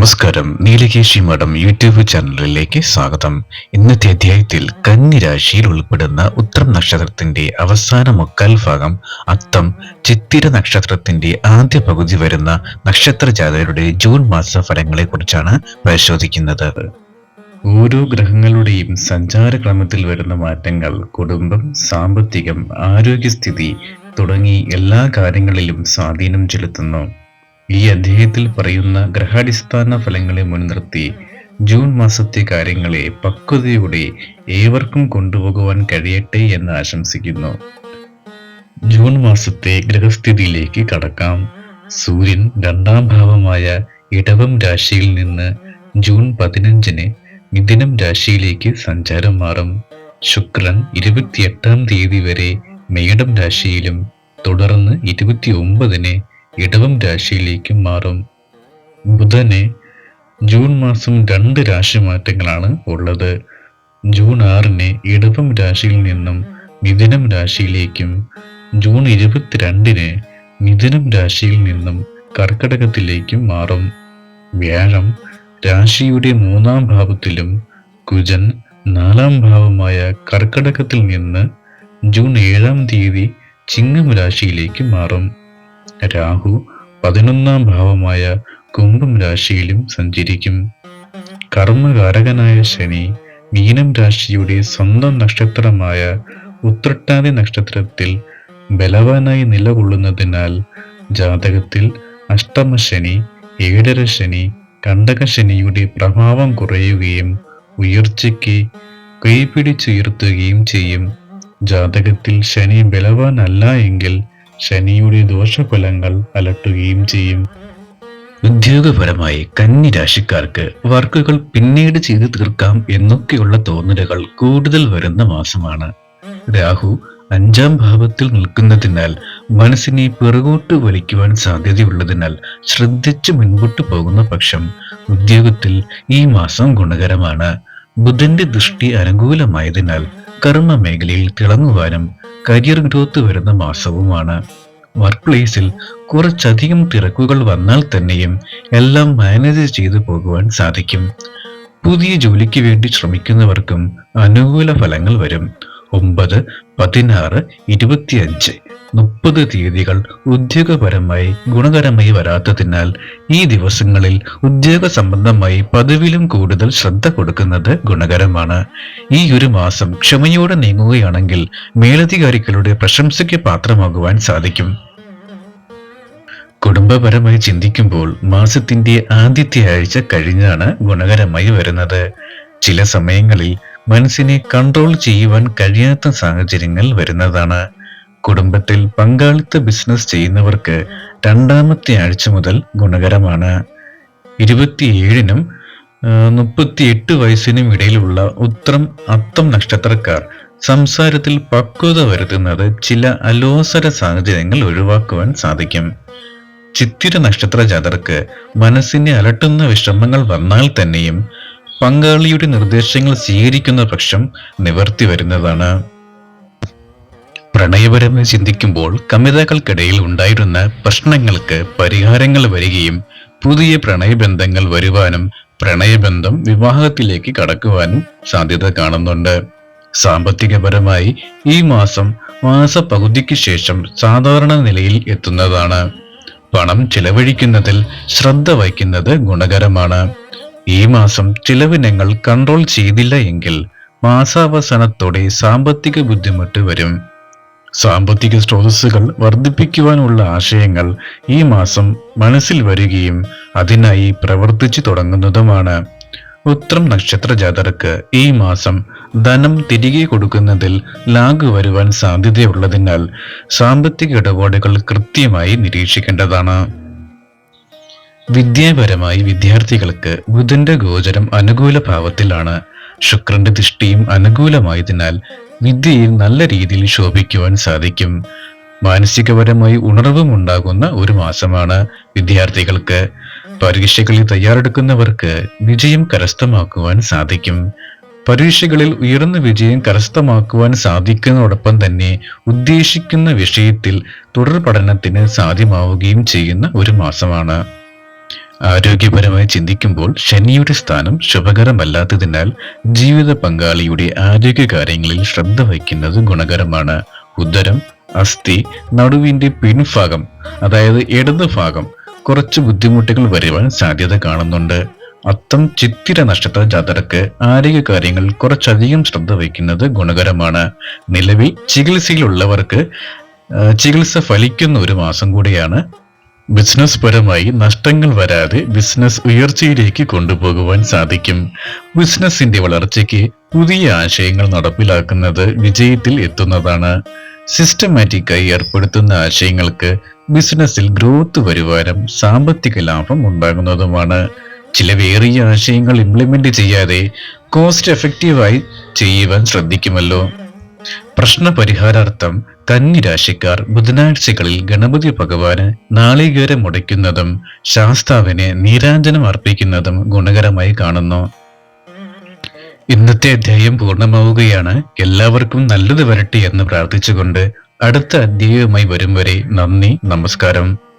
നമസ്കാരം. നീലകേശി മഠം യൂട്യൂബ് ചാനലിലേക്ക് സ്വാഗതം. ഇന്നത്തെ അധ്യായത്തിൽ കന്നിരാശിയിൽ ഉൾപ്പെടുന്ന ഉത്രം നക്ഷത്രത്തിന്റെ അവസാന മുക്കാൽ ഭാഗം അത്തം ചിത്തിര നക്ഷത്രത്തിന്റെ ആദ്യ പകുതി വരുന്ന നക്ഷത്ര ജാതകരുടെ ജൂൺ മാസ ഫലങ്ങളെ കുറിച്ചാണ് പരിശോധിക്കുന്നത്. ഓരോ ഗ്രഹങ്ങളുടെയും സഞ്ചാരക്രമത്തിൽ വരുന്ന മാറ്റങ്ങൾ കുടുംബം സാമ്പത്തികം ആരോഗ്യസ്ഥിതി തുടങ്ങി എല്ലാ കാര്യങ്ങളിലും സ്വാധീനം ചെലുത്തുന്നു. ഈ അധ്യായത്തിൽ പറയുന്ന ഗ്രഹാടിസ്ഥാന ഫലങ്ങളെ മുൻനിർത്തി ജൂൺ മാസത്തെ കാര്യങ്ങളെ പക്വതയോടെ ഏവർക്കും കൊണ്ടുപോകുവാൻ കഴിയട്ടെ എന്ന് ആശംസിക്കുന്നു. ജൂൺ മാസത്തെ ഗ്രഹസ്ഥിതിയിലേക്ക് കടക്കാം. സൂര്യൻ രണ്ടാം ഭാവമായ ഇടവം രാശിയിൽ നിന്ന് ജൂൺ പതിനഞ്ചിന് മിഥുനം രാശിയിലേക്ക് സഞ്ചാരം മാറും. ശുക്രൻ ഇരുപത്തിയെട്ടാം തീയതി വരെ മേടം രാശിയിലും തുടർന്ന് ഇരുപത്തി ഒമ്പതിന് ഇടവം രാശിയിലേക്കും മാറും. ബുധന് ജൂൺ മാസം രണ്ട് രാശി മാറ്റങ്ങളാണ് ഉള്ളത്. ജൂൺ ആറിന് ഇടവം രാശിയിൽ നിന്നും മിഥുനം രാശിയിലേക്കും ജൂൺ ഇരുപത്തിരണ്ടിന് മിഥുനം രാശിയിൽ നിന്നും കർക്കടകത്തിലേക്കും മാറും. വ്യാഴം രാശിയുടെ മൂന്നാം ഭാവത്തിലും കുജൻ നാലാം ഭാവമായ കർക്കടകത്തിൽ നിന്ന് ജൂൺ ഏഴാം തീയതി ചിങ്ങം രാശിയിലേക്ക് മാറും. രാഹു പതിനൊന്നാം ഭാവമായ കുംഭം രാശിയിലും സഞ്ചരിക്കും. കർമ്മകാരകനായ ശനി മീനം രാശിയുടെ സ്വന്തം നക്ഷത്രമായ ഉത്രട്ടാതി നക്ഷത്രത്തിൽ ബലവാനായി നിലകൊള്ളുന്നതിനാൽ ജാതകത്തിൽ അഷ്ടമശനി ഏഴര ശനി കണ്ടകശനിയുടെ പ്രഭാവം കുറയുകയും ഉയർച്ചയ്ക്ക് കൈപിടിച്ചുയർത്തുകയും ചെയ്യും. ജാതകത്തിൽ ശനി ബലവാനല്ല എങ്കിൽ ശനിയുടെ ദോഷഫലങ്ങൾ അലട്ടുകയും ചെയ്യും. ഉദ്യോഗപരമായി കന്നി രാശിക്കാർക്ക് വർക്കുകൾ പിന്നീട് ചെയ്തു തീർക്കാം എന്നൊക്കെയുള്ള തോന്നലുകൾ കൂടുതൽ വരുന്ന മാസമാണ്. രാഹു അഞ്ചാം ഭാവത്തിൽ നിൽക്കുന്നതിനാൽ മനസ്സിനെ പിറകോട്ട് വലിക്കുവാൻ സാധ്യതയുള്ളതിനാൽ ശ്രദ്ധിച്ച് മുൻപോട്ട് പോകുന്ന പക്ഷം ഉദ്യോഗത്തിൽ ഈ മാസം ഗുണകരമാണ്. ബുധന്റെ ദൃഷ്ടി അനുകൂലമായതിനാൽ കർമ്മ മേഖലയിൽ തിളങ്ങുവാനും കരിയർ ഗ്രോത്ത് വരുന്ന മാസവുമാണ്. വർക്ക് പ്ലേസിൽ കുറച്ചധികം തിരക്കുകൾ വന്നാൽ തന്നെയും എല്ലാം മാനേജ് ചെയ്തു പോകുവാൻ സാധിക്കും. പുതിയ ജോലിക്ക് വേണ്ടി ശ്രമിക്കുന്നവർക്കും അനുകൂല ഫലങ്ങൾ വരും. ഒമ്പത് പതിനാറ് ഇരുപത്തിയഞ്ച്. മുപ്പത് തീയതികൾ ഉദ്യോഗപരമായി ഗുണകരമായി വരാത്തതിനാൽ ഈ ദിവസങ്ങളിൽ ഉദ്യോഗ സംബന്ധമായി പതിവിലും കൂടുതൽ ശ്രദ്ധ കൊടുക്കുന്നത് ഗുണകരമാണ്. ഈ ഒരു മാസം ക്ഷമയോടെ നീങ്ങുകയാണെങ്കിൽ മേലധികാരികളുടെ പ്രശംസയ്ക്ക് പാത്രമാകുവാൻ സാധിക്കും. കുടുംബപരമായി ചിന്തിക്കുമ്പോൾ മാസത്തിന്റെ ആദ്യത്തെ ആഴ്ച കഴിഞ്ഞാണ് ഗുണകരമായി വരുന്നത്. ചില സമയങ്ങളിൽ മനസ്സിനെ കൺട്രോൾ ചെയ്യുവാൻ കഴിയാത്ത സാഹചര്യങ്ങൾ വരുന്നതാണ്. കുടുംബത്തിൽ പങ്കാളിത്ത ബിസിനസ് ചെയ്യുന്നവർക്ക് രണ്ടാമത്തെ ആഴ്ച മുതൽ ഗുണകരമാണ്. ഇരുപത്തിയേഴിനും മുപ്പത്തിയെട്ട് വയസ്സിനും ഇടയിലുള്ള ഉത്രം അത്തം നക്ഷത്രക്കാർ സംസാരത്തിൽ പക്വത വരുത്തുന്നത് ചില അലോസര സാഹചര്യങ്ങൾ ഒഴിവാക്കുവാൻ സാധിക്കും. ചിത്തിര നക്ഷത്ര ജാതർക്ക് മനസ്സിനെ അലട്ടുന്ന വിഷമങ്ങൾ വന്നാൽ തന്നെയും പങ്കാളിയുടെ നിർദ്ദേശങ്ങൾ സ്വീകരിക്കുന്ന പക്ഷം നിവർത്തി വരുന്നതാണ്. പ്രണയപരമായി ചിന്തിക്കുമ്പോൾ കമിതകൾക്കിടയിൽ ഉണ്ടായിരുന്ന പ്രശ്നങ്ങൾക്ക് പരിഹാരങ്ങൾ വരികയും പുതിയ പ്രണയബന്ധങ്ങൾ വരുവാനും പ്രണയബന്ധം വിവാഹത്തിലേക്ക് കടക്കുവാനും സാധ്യത കാണുന്നുണ്ട്. സാമ്പത്തികപരമായി ഈ മാസം മാസപകുതിക്ക് ശേഷം സാധാരണ നിലയിൽ എത്തുന്നതാണ്. പണം ചിലവഴിക്കുന്നതിൽ ശ്രദ്ധ വയ്ക്കുന്നത് ഗുണകരമാണ്. ഈ മാസം ചിലവിനങ്ങൾ കൺട്രോൾ ചെയ്തില്ല എങ്കിൽ മാസാവസാനത്തോടെ സാമ്പത്തിക ബുദ്ധിമുട്ട് വരും. സാമ്പത്തിക സ്രോതസ്സുകൾ വർദ്ധിപ്പിക്കുവാനുള്ള ആശയങ്ങൾ ഈ മാസം മനസ്സിൽ വരികയും അതിനായി പ്രവർത്തിച്ചു തുടങ്ങുന്നതുമാണ്. ഉത്രം നക്ഷത്ര ജാതർക്ക് ഈ മാസം ധനം തിരികെ കൊടുക്കുന്നതിൽ ലാഗ് വരുവാൻ സാധ്യതയുള്ളതിനാൽ സാമ്പത്തിക ഇടപാടുകൾ കൃത്യമായി നിരീക്ഷിക്കേണ്ടതാണ്. വിദ്യാപരമായി വിദ്യാർത്ഥികൾക്ക് ബുധന്റെ ഗോചരം അനുകൂല ഭാവത്തിലാണ്. ശുക്രന്റെ ദൃഷ്ടിയും അനുകൂലമായതിനാൽ വിദ്യയിൽ നല്ല രീതിയിൽ ശോഭിക്കുവാൻ സാധിക്കും. മാനസികപരമായി ഉണർവും ഉണ്ടാകുന്ന ഒരു മാസമാണ് വിദ്യാർത്ഥികൾക്ക്. പരീക്ഷകളിൽ തയ്യാറെടുക്കുന്നവർക്ക് വിജയം കരസ്ഥമാക്കുവാൻ സാധിക്കും. പരീക്ഷകളിൽ ഉയർന്ന വിജയം കരസ്ഥമാക്കുവാൻ സാധിക്കുന്നതോടൊപ്പം തന്നെ ഉദ്ദേശിക്കുന്ന വിഷയത്തിൽ തുടർ പഠനത്തിന് സാധ്യമാവുകയും ചെയ്യുന്ന ഒരു മാസമാണ്. ആരോഗ്യപരമായി ചിന്തിക്കുമ്പോൾ ശനിയുടെ സ്ഥാനം ശുഭകരമല്ലാത്തതിനാൽ ജീവിത പങ്കാളിയുടെ ആരോഗ്യ കാര്യങ്ങളിൽ ശ്രദ്ധ വയ്ക്കുന്നത് ഗുണകരമാണ്. ഉദരം അസ്ഥി നടുവിന്റെ പിൻഭാഗം അതായത് ഇടത് ഭാഗം കുറച്ച് ബുദ്ധിമുട്ടുകൾ വരുവാൻ സാധ്യത കാണുന്നുണ്ട്. അത്തം ചിത്തിര നക്ഷത്ര ജാതർക്ക് ആരോഗ്യ കാര്യങ്ങൾ കുറച്ചധികം ശ്രദ്ധ വയ്ക്കുന്നത് ഗുണകരമാണ്. നിലവിൽ ചികിത്സയിലുള്ളവർക്ക് ചികിത്സ ഫലിക്കുന്ന ഒരു മാസം കൂടിയാണ് ബിസിനസ് പരമായി നഷ്ടങ്ങൾ വരാതെ ബിസിനസ് ഉയർച്ചയിലേക്ക് കൊണ്ടുപോകുവാൻ സാധിക്കും. ബിസിനസിന്റെ വളർച്ചയ്ക്ക് പുതിയ ആശയങ്ങൾ നടപ്പിലാക്കുന്നത് വിജയത്തിൽ എത്തുന്നതാണ്. സിസ്റ്റമാറ്റിക്കായി ഏർപ്പെടുത്തുന്ന ആശയങ്ങൾക്ക് ബിസിനസ്സിൽ ഗ്രോത്ത് വരുവാനും സാമ്പത്തിക ലാഭം ഉണ്ടാകുന്നതുമാണ്. ചിലവേറിയ ആശയങ്ങൾ ഇംപ്ലിമെന്റ് ചെയ്യാതെ കോസ്റ്റ് എഫക്റ്റീവായി ചെയ്യുവാൻ ശ്രദ്ധിക്കുമല്ലോ. പ്രശ്ന പരിഹാരാർത്ഥം കന്നി ബുധനാഴ്ചകളിൽ ഗണപതി ഭഗവാന് നാളികേരം മുടയ്ക്കുന്നതും ശാസ്താവിനെ നീരാഞ്ജനം അർപ്പിക്കുന്നതും ഗുണകരമായി കാണുന്നു. ഇന്നത്തെ അധ്യായം പൂർണമാവുകയാണ്. എല്ലാവർക്കും നല്ലത് വരട്ടെ എന്ന് പ്രാർത്ഥിച്ചുകൊണ്ട് അടുത്ത അധ്യായവുമായി വരും വരെ നന്ദി നമസ്കാരം.